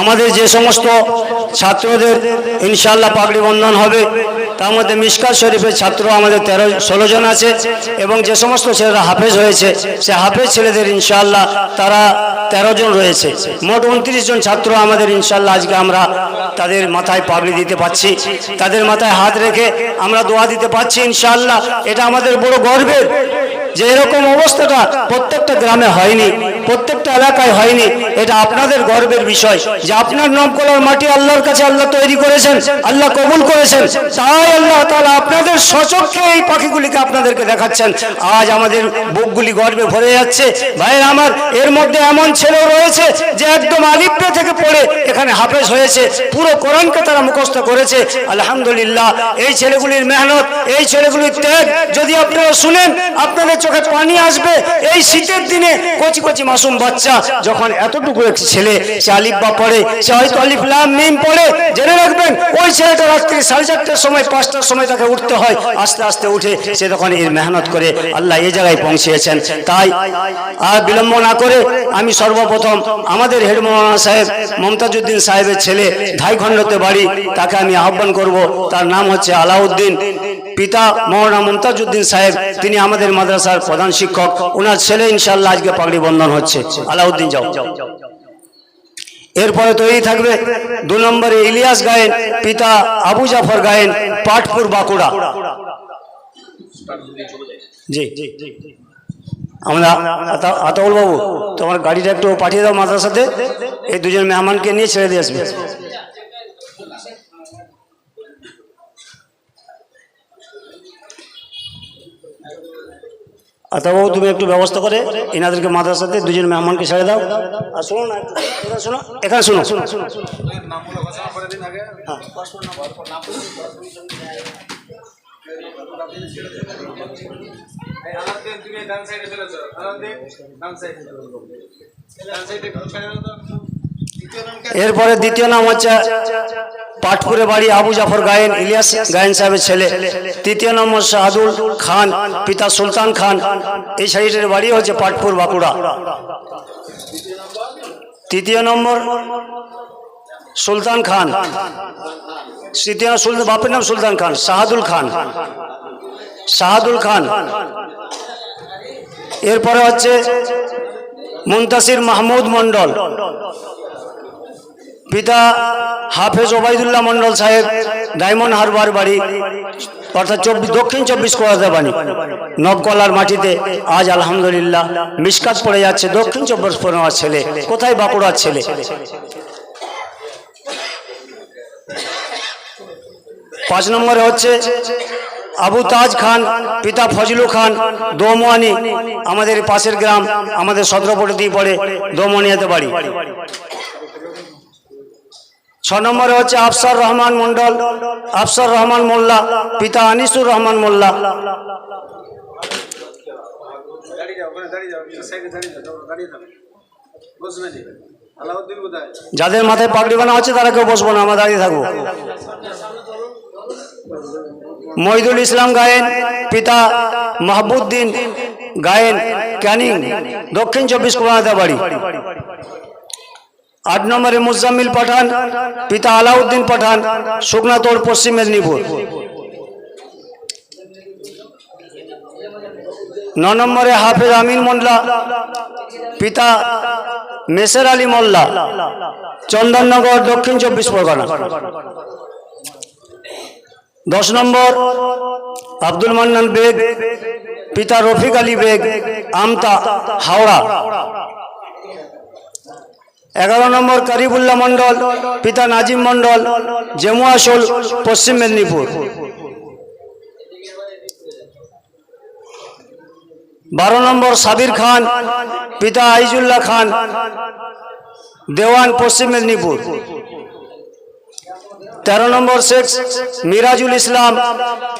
আমাদের যে সমস্ত ছাত্রদের ইনশাল্লাহ পাগড়ি বন্ধন হবে, তার মধ্যে মিসকাত শরীফের ছাত্র আমাদের তেরো, ষোলো জন আছে এবং যে সমস্ত ছেলেরা হাফেজ হয়েছে, সে হাফেজ ছেলেদের ইনশাল্লাহ তারা তেরো জন রয়েছে। মোট উনত্রিশ জন ছাত্র আমাদের ইনশাল্লাহ আজকে আমরা তাদের মাথায় পাগড়ি দিতে পাচ্ছি তাদের মাথায় হাত রেখে আমরা দোয়া দিতে পাচ্ছি ইনশাল্লাহ এটা আমাদের বড় গর্বের যে এরকম অবস্থাটা প্রত্যেকটা গ্রামে হয়নি। প্রত্যেকটা এলাকায় হয়নি। এটা আপনাদের গর্বের বিষয় যে আপনার নবকলার মাটি আল্লাহর কাছে আল্লাহ তৈরি করেছেন, আল্লাহ কবুল করেছেন। তাই আল্লাহ তাআলা আপনাদের সচক্ষে এই পাখিগুলিকে আপনাদেরকে দেখাচ্ছেন। আজ আমাদের বুকগুলি গর্বে ভরে যাচ্ছে। ভাইয়ের আমার, এর মধ্যে এমন ছেলেও রয়েছে যে একদম আলিপ্পে থেকে পড়ে এখানে হাফেজ হয়েছে। পুরো কোরআনকে তারা মুখস্থ করেছে। আলহামদুলিল্লাহ, এই ছেলেগুলির মেহনত, এই ছেলেগুলির ত্যাগ, যদি আপনারা শুনেন, আপনাদের চোখে পানি আসবে। এই শীতের দিনে কচি কচি মাসুম বাচ্চা, যখন এতটুকু একটি ছেলে, সে আলিফ বা পড়ে, সে হয়তো আলিফ লাম মিম পড়ে। জেনে রাখবেন, ওই ছেলেটা রাত্রি সাড়ে চারটার সময়, পাঁচটার সময় তাকে উঠতে হয়। আস্তে আস্তে উঠে সে তখন এর মেহনত করে আল্লাহ এই জায়গায় পৌঁছিয়েছেন। তাই আর বিলম্ব না করে আমি সর্বপ্রথম আমাদের হেড মৌলানা সাহেব মমতাজুদ্দিন সাহেবের ছেলে, ধাইখণ্ডতে বাড়ি, তাকে আমি আহ্বান করব। তার নাম হচ্ছে আলাউদ্দিন। পিতা মৌলানা মমতাজউদ্দিন সাহেব, তিনি আমাদের মাদ্রাসার প্রধান শিক্ষক। ওনার ছেলে ইনশাল্লাহ আজকে পাগড়ি বন্ধন হচ্ছে। আলাউদ্দিন যাও। এরপরে তৈরি থাকবে দু নম্বরে ইলিয়াস গায়েন, পিতা আবু জাফর গায়েন, পাটপুর বাঁকুড়া। জি। আমরা আতা- আতাউল বাবু তোমার গাড়িটা একটু পাঠিয়ে দাও মাদ্রাসাতে। এই দুজন মেহমানকে নিয়ে ছেড়ে দিয়ে আসবে। আতাবাবু তুমি একটু ব্যবস্থা করে এনাদেরকে মাদ্রাসাতে দুজন মেহমানকে ছেড়ে দাও। আর শোনো না শোনো এখানে শোনো শোনো শোনো। তুমি ডান সাইডে এরপরে দ্বিতীয় নাম হচ্ছে পাটপুরে বাড়ি আবু জাফর গায়েন ইলিয়াস গায়েন সাহেবের ছেলে। তৃতীয় নম্বর শাহাদুল খান, পিতা সুলতান খান। এই সাইডের বাড়ি হচ্ছে পাটপুর বাঁকুড়া। তৃতীয় নম্বর সুলতান খান। তৃতীয় সুলতান বাপের নাম সুলতান খান, শাহাদুল খান। শাহাদুল খান। এরপরে হচ্ছে মুন্তাসির মাহমুদ মন্ডল পিতা হাফেজ ওবায়দুল্লাহ মন্ডল সাহেব, ডায়মন্ড হারবার বাড়ি, অর্থাৎ চব্বিশ দক্ষিণ চব্বিশ পরগনা বাণী নবকলার মাটিতে আজ আলহামদুলিল্লাহ মিসকাত পড়ে যাচ্ছে দক্ষিণ চব্বিশ পরগনার ছেলে। কোথায় বাঁকুড়ার ছেলে? পাঁচ নম্বরে হচ্ছে আবু তাজ খান, পিতা ফজলু খান, দোমোয়ানি, আমাদের পাশের গ্রাম, আমাদের সদরপটিতেই পড়ে দোমোয়ানিয়াতে বাড়ি। ছ নম্বরে হচ্ছে আফসার রহমান মন্ডল আফসার রহমান মোল্লা, পিতা আনিসুর রহমান মোল্লা। যাদের মাথায় পাগড়ি বানা হচ্ছে তারা কেউ বসবো না, আমরা দাঁড়িয়ে থাকব। মহিদুল ইসলাম গায়েন, পিতা মাহবুদ্দিন গায়েন ক্যানিং, দক্ষিণ চব্বিশ পরগনাতে বাড়ি। আট নম্বরে মুজাম্মিল পাঠান, পিতা আলাউদ্দিন পাঠান শুকনাতোড় পশ্চিম মেদিনীপুর। ন নম্বরে হাফেজ আমিন মোল্লা, পিতা মেসের আলী মোল্লা, চন্দননগর, দক্ষিণ চব্বিশ পরগনা। দশ নম্বর আব্দুল মান্নান বেগ, পিতা রফিক আলী বেগ, আমতা, হাওড়া। এগারো নম্বর করিবুল্লাহ মণ্ডল, পিতা নাজিম মণ্ডল জেমুয়াশোল পশ্চিম মেদিনীপুর। বারো নম্বর সাবির খান, পিতা আইজুল্লাহ খান, দেওয়ান, পশ্চিম মেদিনীপুর। তেরো নম্বর শেখ মিরাজুল ইসলাম,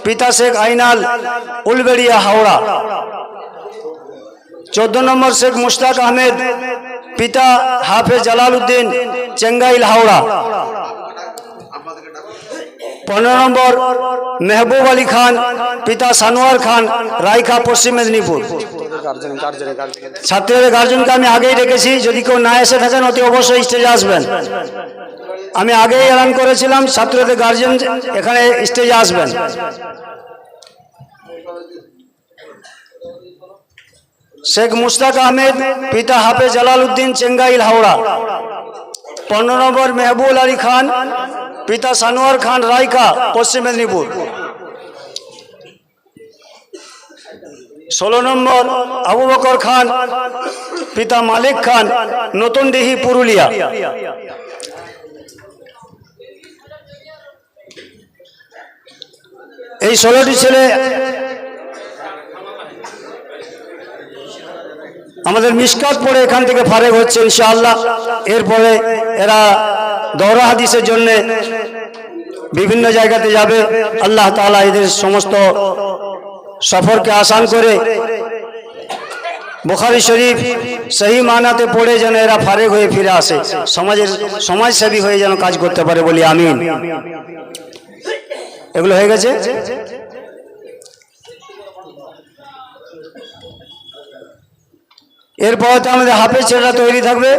পিতা শেখ আইনাল, উলবেড়িয়া, হাওড়া। চোদ্দ নম্বর শেখ মুশতাক আহমেদ পিতা হাফেজ জালাল উদ্দিন চেঙ্গাইল, হাওড়া। পনেরো নম্বর, মেহবুব আলী খান, পিতা সানোয়ার খান রায়খা পশ্চিম মেদিনীপুর। ছাত্রীদের গার্জেনকে আমি আগেই রেখেছি যদি কেউ না এসে থাকেন, অতি অবশ্যই স্টেজে আসবেন। আমি আগেই এলান করেছিলাম, ছাত্রদের গার্জেন এখানে স্টেজে আসবেন। শেখ মুস্তাক আহমেদ, পিতা হাফেজ জালাল উদ্দিন চেঙ্গাইল হাওড়া। পনেরো নম্বর মেহবুল আলী খান, পিতা সানোয়ার খান রায়কা, পশ্চিম মেদিনীপুর। ষোলো নম্বর আবু বকর খান, পিতা মালিক খান, নতুন নতুনডিহি পুরুলিয়া। এই ষোলোটি ছেলে আমাদের মিসকাত পড়ে এখান থেকে ফারেক হচ্ছে, ইনশাআল্লাহ। এরপরে এরা দৌড়া হাদিসের জন্য বিভিন্ন জায়গাতে যাবে। আল্লাহ তাআলা এদের সমস্ত সফরকে আসান করে বুখারি শরীফ সহি মানাতে পড়ে যেন এরা ফারেক হয়ে ফিরে আসে। সমাজের সমাজসেবী হয়ে যেন কাজ করতে পারে বলি আমিন। এগুলো হয়ে গেছে? এরপর তো আমাদের হাফেজ ছেলেরা তৈরি থাকবে।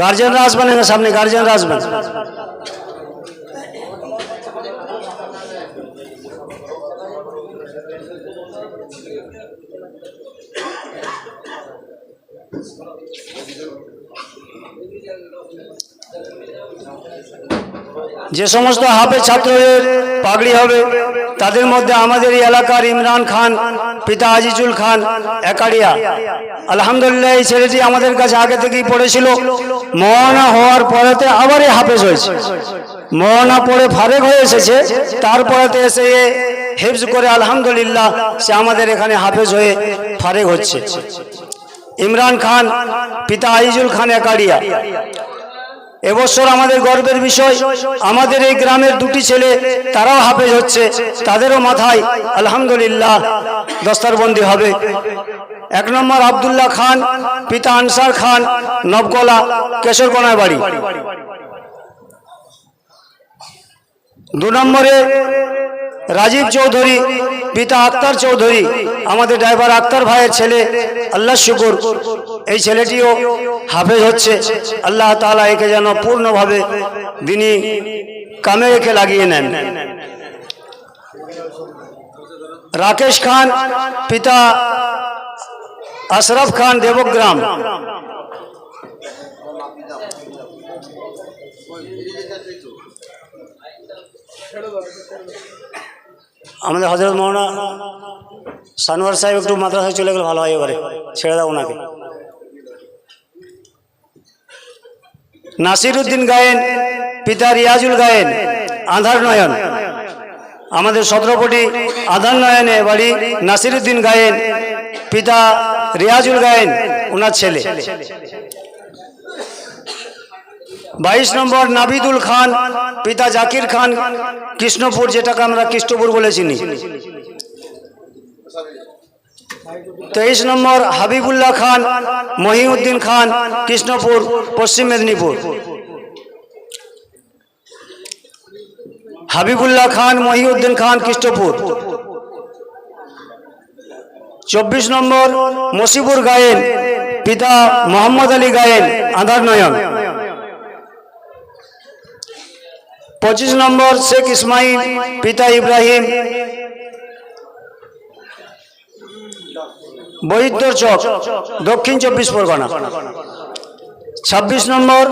গার্জেনরা আসবেন সামনে? গার্জেনরা আসবেন? যে সমস্ত হাফেজ ছাত্রদের পাগড়ি হবে, তাদের মধ্যে আমাদের এই এলাকার ইমরান খান, পিতা আজিজুল খান, একাড়িয়া। আলহামদুলিল্লাহ, এই ছেলেটি আমাদের কাছে আগে থেকেই পড়েছিল। মহানা হওয়ার পরেতে আবারই হাফেজ হয়েছে। মহানা পড়ে ফারেক হয়ে এসেছে, তারপরেতে এসে হেফজ করে আলহামদুলিল্লাহ সে আমাদের এখানে হাফেজ হয়ে ফারেক হচ্ছে। ইমরান খান, পিতা আইজুল খান, একাড়িয়া। এবছর আমাদের গর্বের বিষয়, আমাদের এই গ্রামের দুটি ছেলে, তারাও হাফেজ হচ্ছে, তাদেরও মাথায় আলহামদুলিল্লাহ দস্তারবন্দি হবে। এক নম্বর আবদুল্লাহ খান, পিতা আনসার খান নবকলা কেশরকোনায় বাড়ি। দু নম্বরে রাজীব চৌধুরী, পিতা আক্তার চৌধুরী, আমাদের ড্রাইভার আক্তার ভাইয়ের ছেলে, আল্লাহ শুকুর। এই ছেলেটিও হাফেজ হচ্ছে। আল্লাহ তাআলা একে যেন পূর্ণভাবে তিনি কামে রেখে লাগিয়ে নেন। রাকেশ খান, পিতা আশরফ খান, দেবগ্রাম। আমাদের হজরত মৌলানা সানোয়ার সাহেব একটু মাদ্রাসায় চলে গেলে, ভালো হয় এবারে। ছেড়ে দাও ওনাকে। নাসির উদ্দিন গায়েন, পিতা রিয়াজুল গায়েন আধার নয়ন। আমাদের সতেরোপটি আধার নয়নে বাড়ি নাসির উদ্দিন গায়েন, পিতা রিয়াজুল গায়েন, ওনার ছেলে। বাইশ নম্বর নাবিদুল খান, পিতা জাকির খান, কৃষ্ণপুর, যেটাকে আমরা কৃষ্ণপুর বলে চিনি। তেইশ নম্বর হাবিবুল্লাহ খান, মহিউদ্দিন খান, কৃষ্ণপুর, পশ্চিম মেদিনীপুর। হাবিবুল্লাহ খান, মহিউদ্দিন খান, কৃষ্ণপুর। চব্বিশ নম্বর মসিবুর গায়েন, পিতা মোহাম্মদ আলী গায়েন আধার নয়ন। পঁচিশ নম্বর শেখ ইসমাইল, পিতা ইব্রাহিম। বৈদ্যর চক, দক্ষিণ চব্বিশ পরগনা। ছাব্বিশ নম্বর,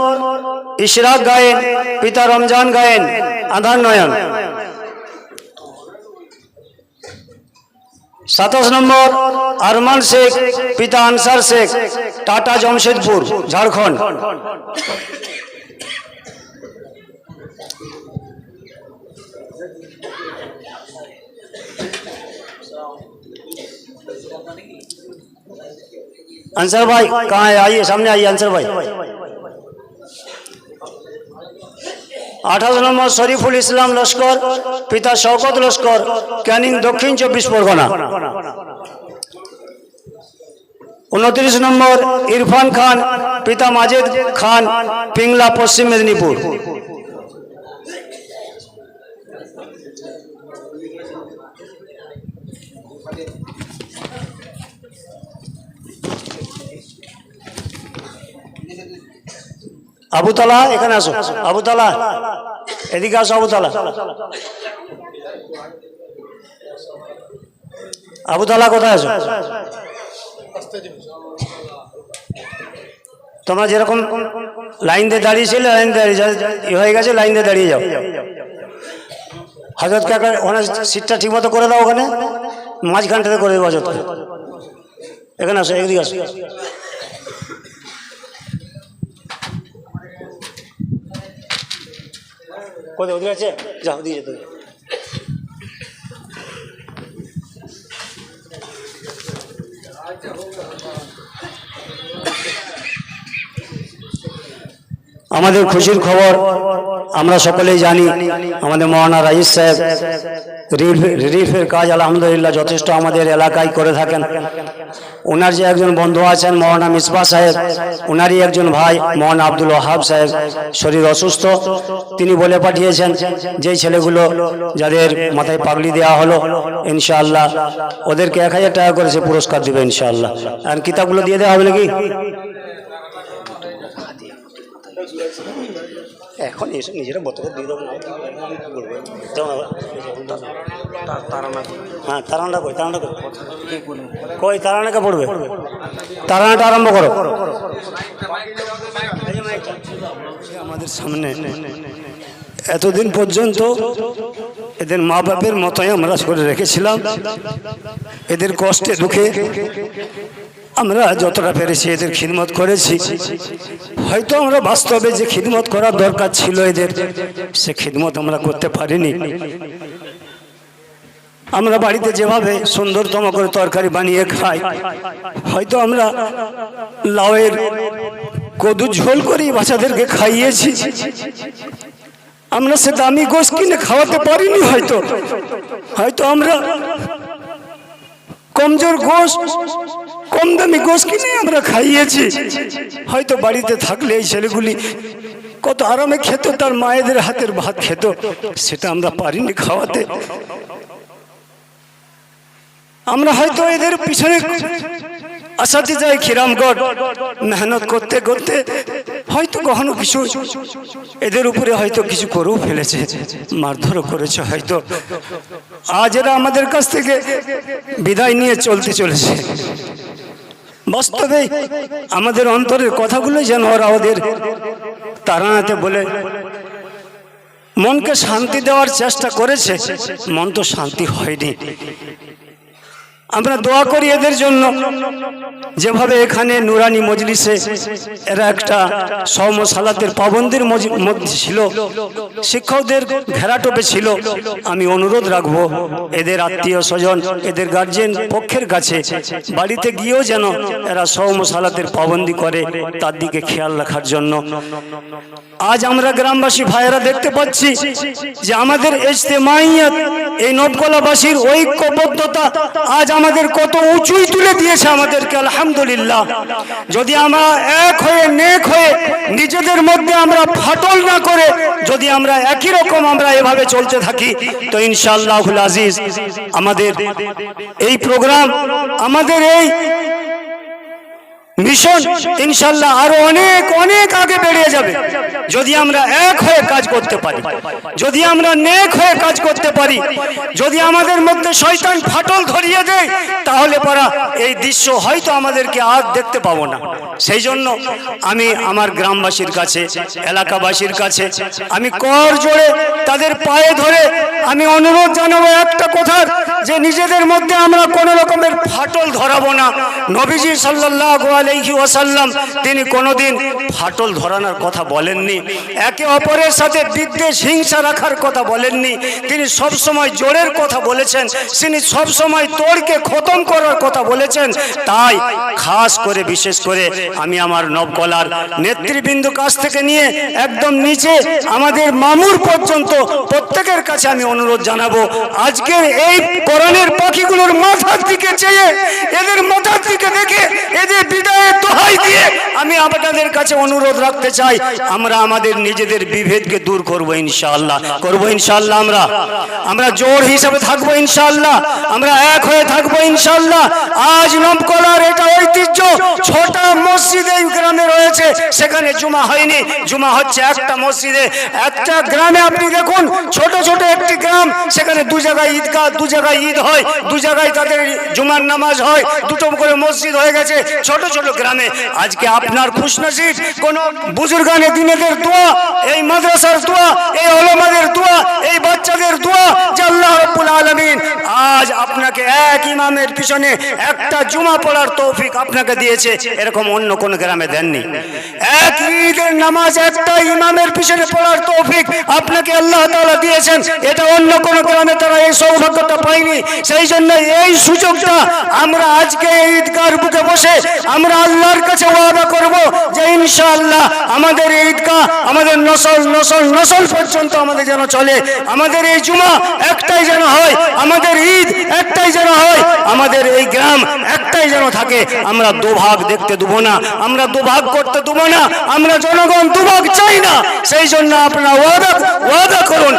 ইশরাক গায়েন, পিতা রমজান গায়েন, আধার নয়ন। সাতাশ নম্বর, আরমান শেখ, পিতা আনসার শেখ, টাটা জমশেদপুর, ঝাড়খণ্ড। अंसर भाई कहाँ है आइए सामने आइए अंसर भाई আঠারো নম্বর শরীফুল ইসলাম লস্কর পিতা শওকত লস্কর ক্যানিং দক্ষিণ চব্বিশ পরগনা উনত্রিশ নম্বর ইরফান খান পিতা মাজেদ খান পিংলা পশ্চিম মেদিনীপুর আবুতলা এখানে আসো। আবুতলা এদিকে আসো আবুতলা আবুতলা কোথায় আছো? তোমরা যেরকম লাইন দিয়ে দাঁড়িয়েছিলে, লাইন দাঁড়িয়ে। হয়ে গেছে, লাইন দিয়ে দাঁড়িয়ে যাও। হজরত কাকা ওখানে সিটটা ঠিক মতো করে দাও ওখানে, মাঝখানটাতে করে দেবো হজরত এখানে আসো, এদিকে আসো। কোথায় ওদিকে আছে যাও দিয়ে যেতে হবে। আমাদের খুশির খবর আমরা সকলেই জানি। আমাদের মহানা রাইস সাহেব রিলিফ রিলিফের কাজ আলহামদুলিল্লাহ যথেষ্ট আমাদের এলাকায় করে থাকেন। ওনার যে একজন বন্ধু আছেন মহানা মিসবা সাহেব ওনারই একজন ভাই মহানা আব্দুল ওহাব সাহেব শরীর অসুস্থ। তিনি বলে পাঠিয়েছেন যে ছেলেগুলো যাদের মাথায় পাগলি দেওয়া হলো ইনশাআল্লাহ ওদেরকে এক হাজার টাকা করে সে পুরস্কার দেবে ইনশাআল্লাহ। আর কিতাবগুলো দিয়ে দেওয়া হবে নাকি? এখন এসে নিজেরা বোতল দিয়ে দেবো না আমি কি করব যাও না হ্যাঁ তারানাটা কই তারানাটা কই কই তারানাকে পড়বে? তারানাটা আরম্ভ করো। আমাদের সামনে এতদিন পর্যন্ত এদের মা বাপের মতোই আমরা করে রেখেছিলাম। এদের কষ্টে দুঃখে আমরা যতটা পেরেছি, এদের খিদমত করেছি। হয়তো আমরা বাস্তবে যে খিদমত করার দরকার ছিল এদের, সে খিদমত আমরা করতে পারিনি। আমরা বাড়িতে যেভাবে সুন্দরতম করে তরকারি বানিয়ে খাই, হয়তো আমরা লাউয়ের কদু ঝোল করেই বাচ্চাদেরকে খাইয়েছি। আমরা সে দামি গোশ কিনে খাওয়াতে পারিনি হয়তো। হয়তো আমরা কমজোর গোশ কম দামি গোশ কিনে আমরা খাইয়েছি। হয়তো বাড়িতে থাকলে এই ছেলেগুলি কত আরামে খেত, তার মায়েদের হাতের ভাত খেত, সেটা আমরা পারিনি খাওয়াতে। আমরা হয়তো এদের পিছনে আসাতে যাই খিরামগড়, মেহনত করতে করতে হয়তো কখনো কিছু এদের উপরে হয়তো কিছু করেও ফেলেছে, মারধরও করেছে হয়তো। আজ এরা আমাদের কাছ থেকে বিদায় নিয়ে চলতে চলেছে। বাস্তবে আমাদের অন্তরের কথাগুলো যেন ওরা ওদের তারানাতে বলে, মনকে শান্তি দেওয়ার চেষ্টা করেছে, মন তো শান্তি হয়নি। আমরা দোয়া করি এদের জন্য। যেভাবে এখানে নুরানি মজলিসে এরা একটা সালাতের পাবন্দির মধ্যে ছিল, শিক্ষকদের ঘেরাটোপে ছিল। আমি অনুরোধ রাখব, এদের আত্মীয় স্বজন, এদের গার্জেন পক্ষের কাছে বাড়িতে গিয়েও যেন এরা সালাতের পাবন্দি করে তার দিকে খেয়াল রাখার জন্য। আজ আমরা গ্রামবাসী ভাইয়েরা দেখতে পাচ্ছি যে আমাদের ইজতেমাইয়াত এই নবকলাবাসীর ঐক্যবদ্ধতা আজ আমাদের কত উঁচুই তুলে দিয়েছে আমাদেরকে, আলহামদুলিল্লাহ। যদি আমরা এক হয়ে নেক হয়ে নিজেদের মধ্যে আমরা ফাটল না করে যদি আমরা একই রকম আমরা এভাবে চলতে থাকি, তো ইনশাআল্লাহুল আজিজ আমাদের এই প্রোগ্রাম, আমাদের এই মিশন ইনশাল্লাহ আরও অনেক অনেক আগে বেড়ে যাবে। যদি আমরা এক হয়ে কাজ করতে পারি, যদি আমরা নেক হয়ে কাজ করতে পারি, যদি আমাদের মধ্যে শয়তান ফাটল ধরিয়ে দেয়, তাহলে পরা এই দৃশ্য হয়তো আমাদেরকে আর দেখতে পাবো না। সেই জন্য আমি আমার গ্রামবাসীর কাছে, এলাকাবাসীর কাছে, আমি কর জোড়ে তাদের পায়ে ধরে আমি অনুরোধ জানাব একটা কথার যে নিজেদের মধ্যে আমরা কোনো রকমের ফাটল ধরাবো না। নবীজি সাল্লাল্লাহু আলাইহি ওয়াসাল্লাম, তিনি কোনোদিন ফাটল ধরানোর কথা বলেননি, একে অপরের সাথে বিদ্বেষ, হিংসা রাখার কথা বলেননি, তিনি সব সময় জোরের কথা বলেছেন, তিনি সব সময় তোরকে খতম করার কথা বলেছেন, তাই খাস করে, বিশেষ করে আমি আমার নবকলার নেতৃবৃন্দ কাছ থেকে নিয়ে একদম নিচে আমাদের মামুর পর্যন্ত প্রত্যেকের কাছে আমি অনুরোধ জানাব আজকের এই কোরআনের পাখিগুলোর মাথার দিকে চেয়ে, এদের মাথার দিকে দেখে, এদের বিদায়ের আমি আপনাদের কাছে অনুরোধ রাখতে চাই, আমরা আমাদের নিজেদের বিভেদকে দূর করব করব আমরা। আমরা জোর হিসাবে থাকব আমরা এক হয়ে থাকব আজ নবকলার এটা ঐতিহ্য। ছোট মসজিদ গ্রামে রয়েছে। সেখানে জুমা হয়নি। জুমা হচ্ছে একটা মসজিদে। একটা গ্রামে আপনি দেখুন, ছোট ছোট একটি গ্রাম। সেখানে দু জায়গায় ঈদগাহ, দু জায়গায় ঈদ হয়। দু জায়গায় তাদের জুমার নামাজ হয়। দুটো করে মসজিদ হয়ে গেছে। ছোট ছোট গ্রামে। আজকে আপনার খুশনসিব কোন বুজুর্গানে দিনেদের দোয়া, এই মাদ্রাসার দোয়া, এই ওলামাদের দোয়া, এই বাচ্চাদের দোয়া, যে আল্লাহ রাব্বুল আলামিন আজ আপনাকে এক ইমামের পিছনে একটা জুমা পড়ার তৌফিক আপনাকে দিয়েছে, এরকম অন্য কোন গ্রামে দেননি। এক ঈদের নামাজ একটা ইমামের পিছনে পড়ার তৌফিক আপনাকে আল্লাহ তাআলা দিয়েছেন, এটা অন্য কোন গ্রামে তারা এই সৌভাগ্যটা পায়নি। সেই জন্য এই সুযোগটা আমরা আজকে ঈদগার বুকে বসে আমরা আল্লাহর কাছে ওয়াদা করব যে ইনশাআল্লাহ আমাদের ঈদগাহ, আমাদের নসল নসল নসল পর্যন্ত আমাদের যেন চলে। আমাদের এই জুমা একটাই যেন হয়, আমাদের ঈদ একটাই যেন হয়, আমাদের এই গ্রাম একটাই যেন থাকে। আমরা দুভাগ দেখতে দেবো না, আমরা দুভাগ করতে দেবো না, আমরা জনগণ দুভাগ চাই না। সেই জন্য আপনারা ওয়াদা ওয়াদা করুন।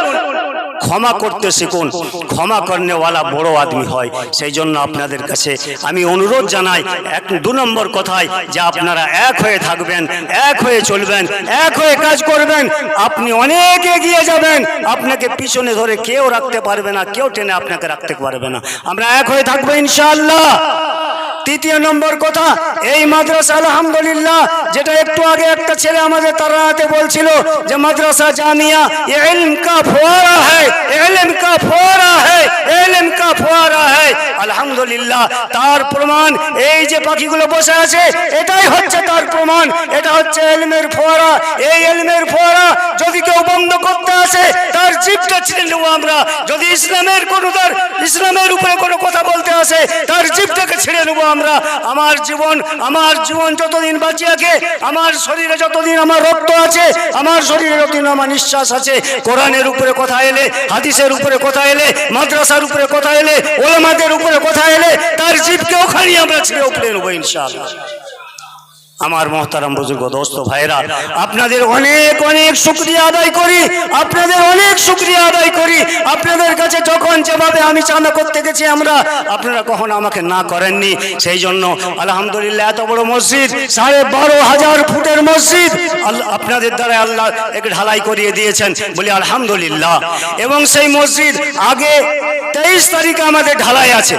ক্ষমা করতে শিখুন। ক্ষমা করনেওয়ালা বড় আদমি হয়। সেই জন্য আপনাদের কাছে আমি অনুরোধ জানাই, এক দু নম্বর কথায় যে আপনারা এক হয়ে থাকবেন, এক হয়ে চলবেন, এক হয়ে কাজ করবেন, আপনি অনেক এগিয়ে যাবেন। আপনাকে পিছনে ধরে কেউ রাখতে পারবে না, কেউ টেনে আপনাকে রাখতে পারবে না। আমরা এক হয়ে থাকব ইনশাআল্লাহ। তৃতীয় নম্বর কথা, এই মাদ্রাসা, আলহামদুলিল্লাহ, যেটা একটু আগে একটা ছেলে আমাদের তারাতে বলছিল যে মাদ্রাসা জামিয়া এলম কা ফোয়ারা হ্যাঁ কা ফোয়ারা হ্যাঁ কা ফোয়ারা হ্যাঁ আলহামদুলিল্লাহ, তার প্রমাণ, এই যে পাখিগুলো বসে আছে, এটাই হচ্ছে তার প্রমাণ, এটা হচ্ছে এলমের ফোয়ারা। এই এলমের ফোয়ারা যদি কেউ বন্ধ করতে আসে, তার জিপটা ছিঁড়ে নেব আমরা। যদি ইসলামের কোনো তার, ইসলামের উপরে কোনো কথা বলতে আসে, তার জিপটাকে ছিঁড়ে নেব আমরা আমার জীবন আমার জীবন যতদিন বাঁচিয়াকে আমার শরীরে যতদিন আমার রক্ত আছে, আমার শরীরে যতদিন আমার নিঃশ্বাস আছে, কোরআনের উপরে কথা এলে, হাদিসের উপরে কথা এলে, মাদ্রাসার উপরে কথা এলে, ওলামাদের উপরে কথা এলে, তার জীবকে ওখানে আমরা ছিঁড়ে উপরে নেব ইনশাআল্লাহ। আমার মহতারাম বুজুর্গ দোস্ত ভাইরা, আপনাদের অনেক অনেক শুক্রিয়া আদায় করি, আপনাদের অনেক শুক্রিয়া আদায় করি। আপনাদের কাছে যখন যেভাবে আমি চাঁদা করতে গেছি আমরা, আপনারা কখনো আমাকে না করেননি। সেই জন্য আলহামদুলিল্লাহ, এত বড় মসজিদ, সাড়ে বারো হাজার ফুটের মসজিদ। আপনাদের দ্বারা আল্লাহ একে ঢালাই করিয়ে দিয়েছেন। বলি আলহামদুলিল্লাহ। এবং সেই মসজিদ আগে তেইশ তারিখে আমাদের ঢালাই আছে।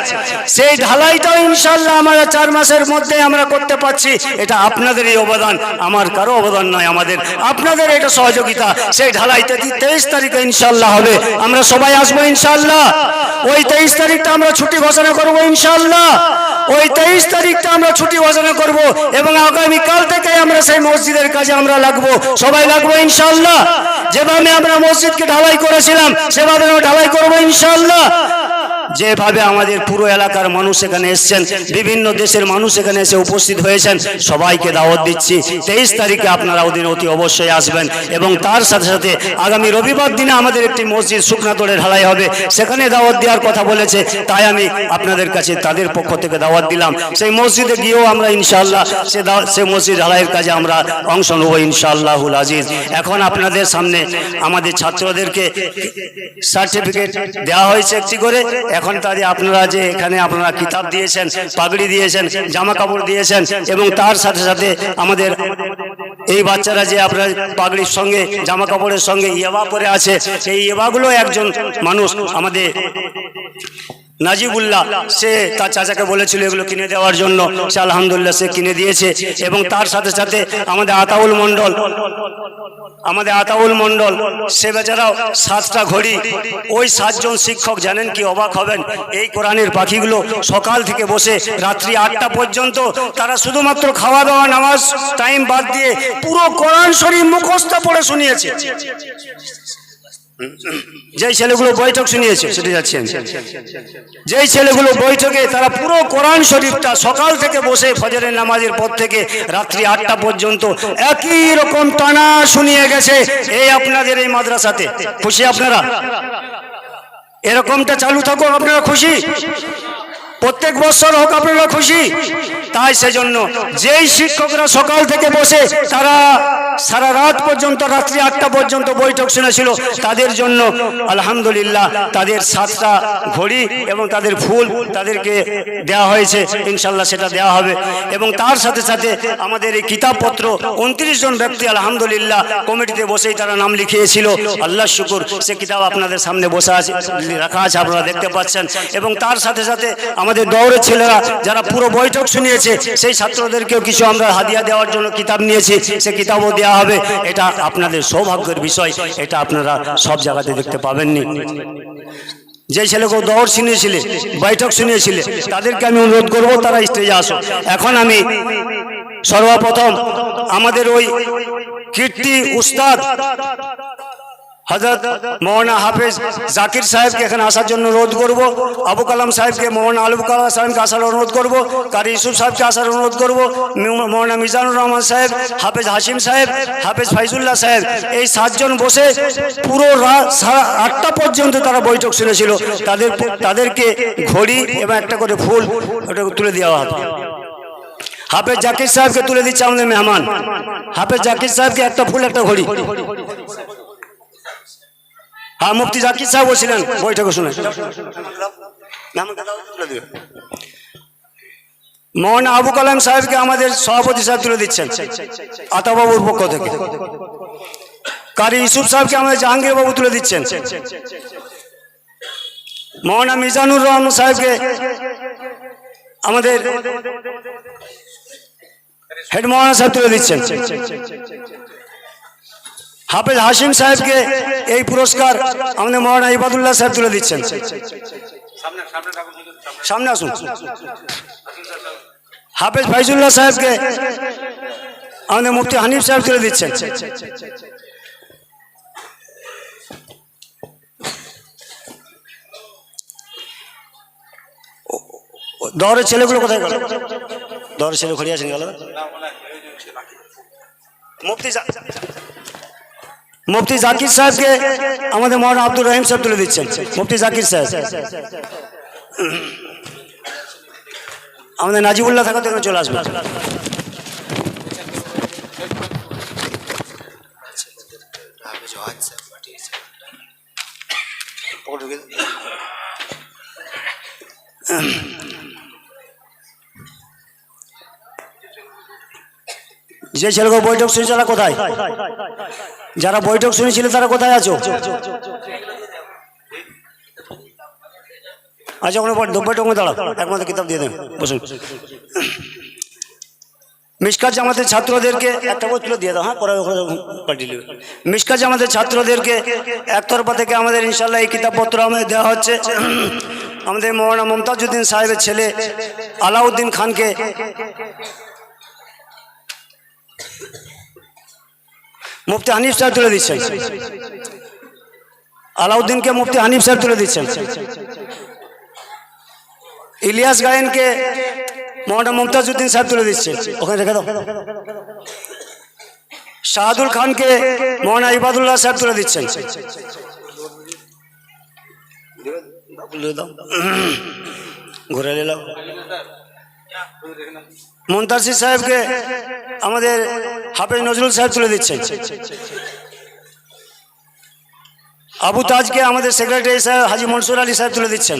সেই ঢালাইটাও ইনশাল্লাহ আমরা চার মাসের মধ্যে আমরা করতে পারছি। এটা আপনাদেরই অবদান। আমার কারও অবদান নয় আমাদের। আপনাদের এটা সহযোগিতা। সেই ঢালাইতে তেইশ তারিখে ইনশাল্লাহ হবে। আমরা সবাই আসব ইনশাল্লাহ ওই তেইশ তারিখটা আমরা ছুটি ঘোষণা করব ইনশাল্লাহ ওই তেইশ তারিখটা আমরা ছুটি ঘোষণা করব এবং আগামীকাল থেকে আমরা সেই মসজিদের কাজে আমরা লাগবো। সবাই লাগবো ইনশাল্লাহ যেভাবে আমরা মসজিদকে ঢালাই করেছিলাম, সেভাবে ঢালাই করব ইনশাল্লাহ যেভাবে আমাদের পুরো এলাকার মানুষ এখানে এসেছেন, বিভিন্ন দেশের মানুষ এখানে এসে উপস্থিত হয়েছেন, সবাইকে দাওয়াত দিচ্ছি। তেইশ তারিখে আপনারা ওদিন অতি অবশ্যই আসবেন এবং তার সাথে সাথে আগামী রবিবার দিনে আমাদের একটি মসজিদ শুকনাতরে ঢালাই হবে। সেখানে দাওয়াত দেওয়ার কথা বলেছে, তাই আমি আপনাদের কাছে, তাদের পক্ষ থেকে দাওয়াত দিলাম। সেই মসজিদে গিয়েও আমরা ইনশাআল্লাহ, সে সে মসজিদ ঢালাইয়ের কাজে আমরা অংশ নেব ইনশাআল্লাহুল আজিজ। এখন আপনাদের সামনে আমাদের ছাত্রদেরকে সার্টিফিকেট দেওয়া হয়েছে একটি করে এখন তাদের আপনারা যে এখানে আপনারা কিতাব দিয়েছেন, পাগড়ি দিয়েছেন জামা কাপড় দিয়েছেন এবং তার সাথে সাথে আমাদের এই বাচ্চারা যে আপনার পাগড়ির সঙ্গে জামা কাপড়ের সঙ্গে ইয়েবা পরে আছে, সেই ইয়েবাগুলো একজন মানুষ আমাদের নাজিবুল্লাহ, সে তার চাচাকে বলেছিল এগুলো কিনে দেওয়ার জন্য, সে আলহামদুলিল্লাহ সে কিনে দিয়েছে এবং তার সাথে সাথে আমাদের আতাউল মণ্ডল আমাদের আতাউল মণ্ডল, সে বেচারাও সাতটা ঘড়ি। ওই সাতজন শিক্ষক জানেন কি অবাক হবেন? এই কোরআনের পাখিগুলো সকাল থেকে বসে রাত্রি আটটা পর্যন্ত তারা শুধুমাত্র খাওয়া দাওয়া, নামাজ টাইম বাদ দিয়ে পুরো কোরআন শরীফ মুখস্থ পড়ে শুনিয়েছে। যেই ছেলেগুলো বৈঠক শুনিয়েছে, সেটা যাচ্ছেন যেই ছেলেগুলো বৈঠকে তারা পুরো কোরআন শরীফটা সকাল থেকে বসে ফজরের নামাজের পর থেকে রাত্রি আটটা পর্যন্ত একই রকম টানা শুনিয়ে গেছে এই আপনাদের এই মাদ্রাসাতে। খুশি আপনারা? এরকমটা চালু থাকুক আপনারা খুশি? প্রত্যেক বছর হোক, আপনারা খুশি? তাই সেজন্য যেই শিক্ষকরা সকাল থেকে বসে তারা সারা রাত পর্যন্ত, রাত্রি আটটা পর্যন্ত বৈঠক শুনেছিল। তাদের জন্য আলহামদুলিল্লাহ তাদের সাতটা ঘড়ি এবং তাদের ফুল তাদেরকে দেওয়া হয়েছে। ইনশাল্লাহ সেটা দেওয়া হবে। এবং তার সাথে সাথে আমাদের এই কিতাবপত্র, উনত্রিশ জন ব্যক্তি আলহামদুলিল্লাহ কমিটিতে বসেই তারা নাম লিখিয়েছিল। আল্লাহ শুকুর, সে কিতাব আপনাদের সামনে বসে আছে, রাখা আছে, আপনারা দেখতে পাচ্ছেন। এবং তার সাথে সাথে আমাদের দৌড়ের ছেলেরা যারা পুরো বৈঠক শুনিয়েছে, সেই ছাত্রদেরকেও কিছু আমরা হাদিয়া দেওয়ার জন্য কিতাব নিয়েছি। সে কিতাবও দেওয়া হবে, এটা আপনাদের সৌভাগ্যের বিষয়, এটা আপনারা সব জায়গাতে দেখতে পাবেননি। যে ছেলেকেও দৌড় শুনিয়েছিলে, বৈঠক শুনিয়েছিলে, তাদেরকে আমি অনুরোধ করব, তারা স্টেজে আসো। এখন আমি সর্বপ্রথম আমাদের ওই কীর্তি উস্তাদ হজরত মৌলানা হাফেজ জাকির সাহেবকে এখানে আসার জন্য অনুরোধ করব, আবু কালাম সাহেবকে, মৌলানা আলু কালাম সাহেবকে আসার অনুরোধ করব, কারি ইউসুফ সাহেবকে আসার অনুরোধ করব মৌলানা মিজানুর রহমান সাহেব, হাফেজ হাসিম সাহেব, হাফেজ ফাইজুল্লাহ সাহেব, এই সাতজন বসে পুরো রাত সারা আটটা পর্যন্ত তারা বৈঠক শুনেছিল। তাদের তাদেরকে ঘড়ি এবং একটা করে ফুল ওটা তুলে দেওয়া হবে। হাফেজ জাকির সাহেবকে তুলে দিচ্ছে আমাদের মেহমান। হাফেজ জাকির সাহেবকে একটা ফুল, একটা ঘড়ি। হ্যাঁ মুফতি জাকির সাহেব বলছিলেন, বৈঠকে শুনে। মোহন আবু কালাম সাহেবকে আমাদের সভাপতি সাহেব তুলে দিচ্ছেন, আতাবাবুর পক্ষ থেকে। কারি ইউসুফ সাহেবকে আমাদের জাহাঙ্গীর বাবু তুলে দিচ্ছেন। মৌলানা মিজানুর রহমান সাহেবকে আমাদের হেড মৌলানা সাহেব তুলে দিচ্ছেন। হাফেজ হাসিম সাহেবকে এই পুরস্কার আমাদের মৌলানা ইবাদুল্লাহ সাহেব তুলে দিচ্ছেন। সামনে আসুন। হাফেজ ফাইজুল্লাহ সাহেবকে আমাদের মুফতি হানিফ সাহেব তুলে দিচ্ছেন। দরের ছেলেগুলো কোথায় গেল? দরের ছেলে ঘুরিয়ে আছেন গেল মুফতি জা- মুফতি জাকির সাহেবকে আমাদের মহান আব্দুর রহিম সাহেব তুলে দিচ্ছেন। মুফতি জাকির সাহেব। আমাদের নাজিবুল্লাহ থাকা থেকে চলে আসবে। যে ছেলেগুলো বৈঠক তারা কোথায়? যারা বৈঠক শুনেছিল তারা কোথায় আছো? আচ্ছা কোনো বৈঠক দাঁড়াও একমাত্র কিতাব দিয়ে দেন, বসুন। মিসকাজ আমাদের ছাত্রদেরকে একটা বই তুলে দিয়ে দাও হ্যাঁ পরে ওখানে পাঠিয়ে দেবে মিসকাজ আমাদের ছাত্রদেরকে একতরফা থেকে আমাদের ইনশাল্লাহ এই কিতাবপত্র আমাদের দেওয়া হচ্ছে। আমাদের মৌলানা মমতাজউদ্দিন সাহেবের ছেলে আলাউদ্দিন খানকে মুফতি হানিফ সাহেব তুলে দিচ্ছেন। আলাউদ্দিনকে মুফতি হানিফ সাহেব তুলে দিচ্ছেন। ইলিয়াস গায়েনকে মৌলানা মমতাজউদ্দিন সাহেব তুলে দিচ্ছেন। ওখানে রেখে দাও। শাহাদুল খানকে মৌলানা ইবাদুল্লাহ সাহেব তুলে দিচ্ছেন। ঘুরে নিলাম। মুন্তাসির সাহেবকে আমাদের হাফেজ নজরুল সাহেব তুলে দিচ্ছেন আবু তাজকে আমাদের সেক্রেটারি সাহেব হাজি মনসুর আলী সাহেব তুলে দিচ্ছেন।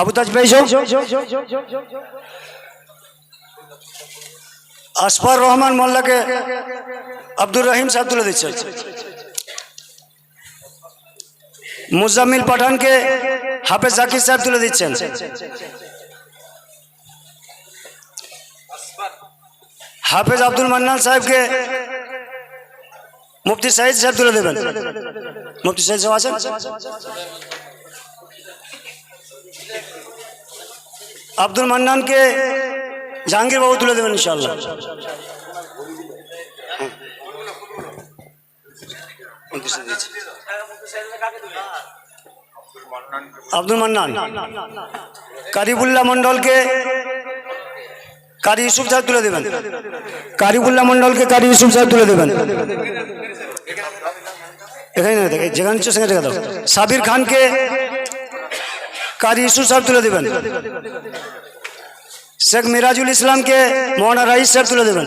আবু তাজ আসফার রহমান মোল্লাকে আব্দুর রহিম সাহেব তুলে দিচ্ছেন মুজাম্মিল পাঠানকে হাফেজ জাকির সাহেব তুলে দিচ্ছেন। হাফেজ আব্দুল মান্নান সাহেবকে মুফতি সাহিদ সাহেব তুলে দেবেন। মুফতি সাহিদ সাহেব আছেন? আব্দুল মান্নানকে জাহাঙ্গীর বাবু তুলে দেবেন ইনশাল্লাহ আব্দুল মান্নান। কারিবুল্লাহ মন্ডলকে কারি ইউসুফ সাহেব তুলে দেবেন। কারিবুল্লাহ মন্ডলকে কারি ইউসুফ সাহেব তুলে দেবেন। এখানে দেখে, যেখানে সেখানে দাও। সাবির খানকে কারি ইউসুফ সাহেব তুলে দেবেন। শেখ মিরাজুল ইসলামকে মৌলানা রাইস সাহেব তুলে দেবেন।